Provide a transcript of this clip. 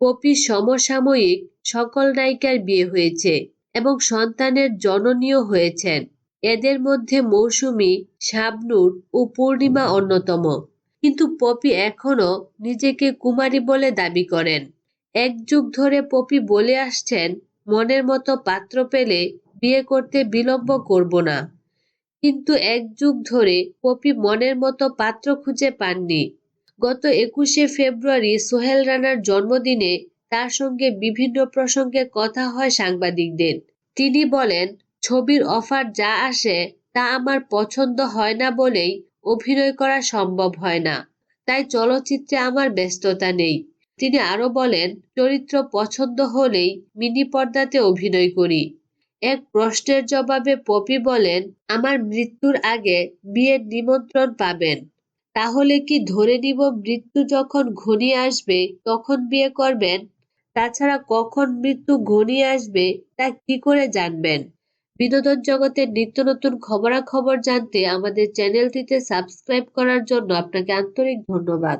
Poppy সমসাময়িক সকল নায়িকার বিয়ে হয়েছে এবং সন্তানের জননীয় হয়েছেন। এদের মধ্যে মৌসুমী, শাবনূর ও পূর্ণিমা অন্যতম। কিন্তু পপি এখনও নিজেকে কুমারী বলে দাবি করেন। এক যুগ ধরে পপি বলে আসছেন, মনের মতো পাত্র পেলে বিয়ে করতে বিলম্ব করব না। কিন্তু এক যুগ ধরে পপি মনের মতো পাত্র খুঁজে পাননি। গত একুশে ফেব্রুয়ারি সোহেল রানার জন্মদিনে তার সঙ্গে বিভিন্ন প্রসঙ্গে কথা হয় সাংবাদিকদের। তিনি বলেন, ছবির অফার যা আসে তা আমার পছন্দ হয় না বলেই অভিনয় করা সম্ভব হয় না। তাই চলচ্চিত্রে আমার ব্যস্ততা নেই। তিনি আরও বলেন, চরিত্র পছন্দ হলেই মিনি পর্দাতে অভিনয় করি। এক প্রশ্নের জবাবে পপি বলেন, আমার মৃত্যুর আগে বিয়ের নিমন্ত্রণ পাবেন। তাহলে কি ধরে নিব মৃত্যু যখন ঘনিয়ে আসবে, তখন বিয়ে করবেন? তাছাড়া কখন মৃত্যু ঘনিয়ে আসবে, তা কি করে জানবেন? বিনোদন জগতের নিত্য নতুন খবরাখবর জানতে আমাদের চ্যানেলটিতে সাবস্ক্রাইব করার জন্য আপনাকে আন্তরিক ধন্যবাদ।